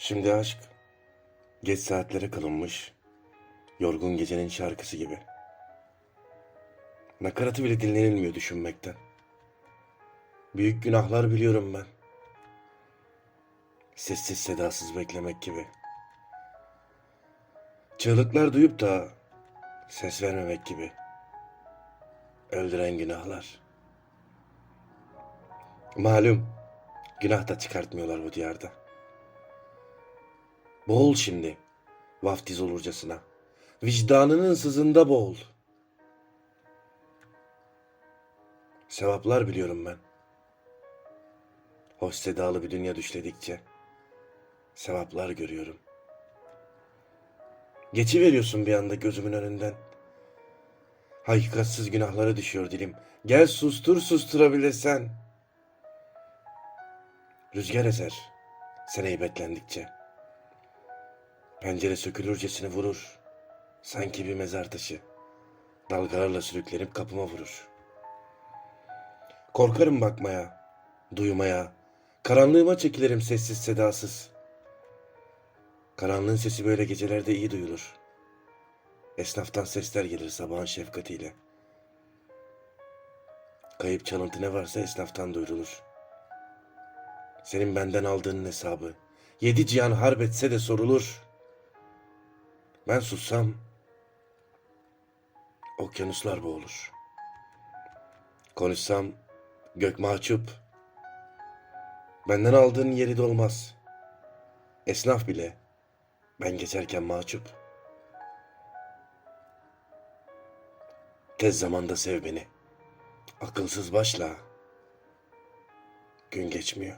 Şimdi aşk, geç saatlere kalınmış, yorgun gecenin şarkısı gibi. Nakaratı bile dinlenilmiyor düşünmekten. Büyük günahlar biliyorum ben. Sessiz sedasız beklemek gibi. Çığlıklar duyup da ses vermemek gibi. Öldüren günahlar. Malum, günah da çıkartmıyorlar bu diyarda. Boğul şimdi, vaftiz olurcasına. Vicdanının sızında boğul. Sevaplar biliyorum ben. Hoş sedalı bir dünya düşledikçe sevaplar görüyorum. Geçi veriyorsun bir anda gözümün önünden. Hakikatsiz günahlara düşüyor dilim. Gel sustur susturabilirsen. Rüzgar eser sen heybetlendikçe. Pencere sökülürcesine vurur. Sanki bir mezar taşı. Dalgalarla sürüklenip kapıma vurur. Korkarım bakmaya, duymaya. Karanlığıma çekilirim sessiz sedasız. Karanlığın sesi böyle gecelerde iyi duyulur. Esnaftan sesler gelir sabahın şefkatiyle. Kayıp çalıntı ne varsa esnaftan duyurulur. Senin benden aldığın hesabı yedi cihan harp etse de sorulur. Ben sussam okyanuslar boğulur. Konuşsam gök mahcup. Benden aldığın yeri dolmaz. Esnaf bile ben geçerken mahcup. Tez zamanda sev beni. Akılsız başla. Gün geçmiyor.